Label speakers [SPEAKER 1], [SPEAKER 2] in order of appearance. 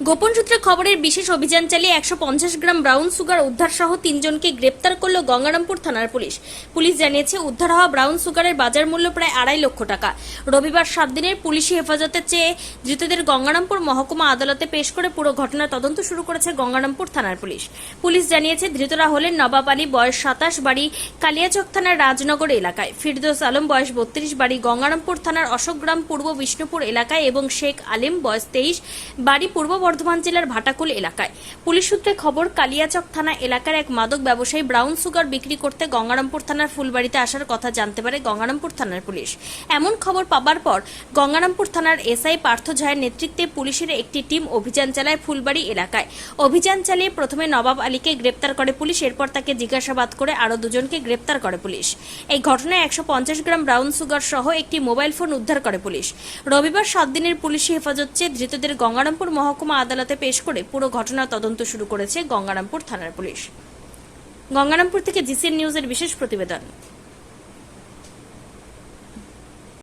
[SPEAKER 1] গোপন সূত্রে খবরের বিশেষ অভিযান চালিয়ে একশো পঞ্চাশ গ্রাম ব্রাউন সুগার উদ্ধার সহ তিনজনকে গ্রেপ্তার করল গঙ্গারামপুর থানার পুলিশ। পুলিশ জানিয়েছে, উদ্ধার হওয়া ব্রাউন সুগারের বাজার মূল্য প্রায় আড়াই লক্ষ টাকা। রবিবার সাত দিনের পুলিশি হেফাজতে চেয়ে ধৃতদের গঙ্গারামপুর মহকুমা আদালতে পেশ করে পুরো ঘটনার তদন্ত শুরু করেছে গঙ্গারামপুর থানার পুলিশ। পুলিশ জানিয়েছে, ধৃতরা হলেন নবাব আলী, বয়স সাতাশ, বাড়ি কালিয়াচক থানার রাজনগর এলাকায়। ফিরদোস আলম, বয়স বত্রিশ, বাড়ি গঙ্গারামপুর থানার অশোকগ্রাম, পূর্ব বিষ্ণুপুর এলাকায় এবং শেখ আলিম, বয়স তেইশ, বাড়ি পূর্ব বর্ধমান জেলার ভাটাকুল এলাকায়। পুলিশ সূত্রে খবর, কালিয়াচক থানা এলাকার এক মাদক ব্যবসায়ী ব্রাউন সুগার বিক্রি করতে গঙ্গারামপুর থানার ফুলবাড়িতে আসার কথা জানতে পারে গঙ্গারামপুর থানার পুলিশ। এমন খবর পাবার পর গঙ্গারামপুর থানার এসআই পার্থ ঝায়ের নেতৃত্বে পুলিশের একটি টিম অভিযান চালায় ফুলবাড়ি এলাকায়। অভিযান চালিয়ে প্রথমে নবাব আলীকে গ্রেপ্তার করে পুলিশ, এরপর তাকে জিজ্ঞাসাবাদ করে আরও দুজনকে গ্রেপ্তার করে পুলিশ। এই ঘটনায় একশো পঞ্চাশ গ্রাম ব্রাউন সুগার সহ একটি মোবাইল ফোন উদ্ধার করে পুলিশ। রবিবার সাত দিনের পুলিশি হেফাজত চেয়ে ধৃতদের গঙ্গারামপুর মহকুমা আদালতে পেশ করে পুরো ঘটনার তদন্ত শুরু করেছে গঙ্গারামপুর থানার পুলিশ। গঙ্গারামপুর থেকে জিসিএন নিউজের বিশেষ প্রতিবেদন।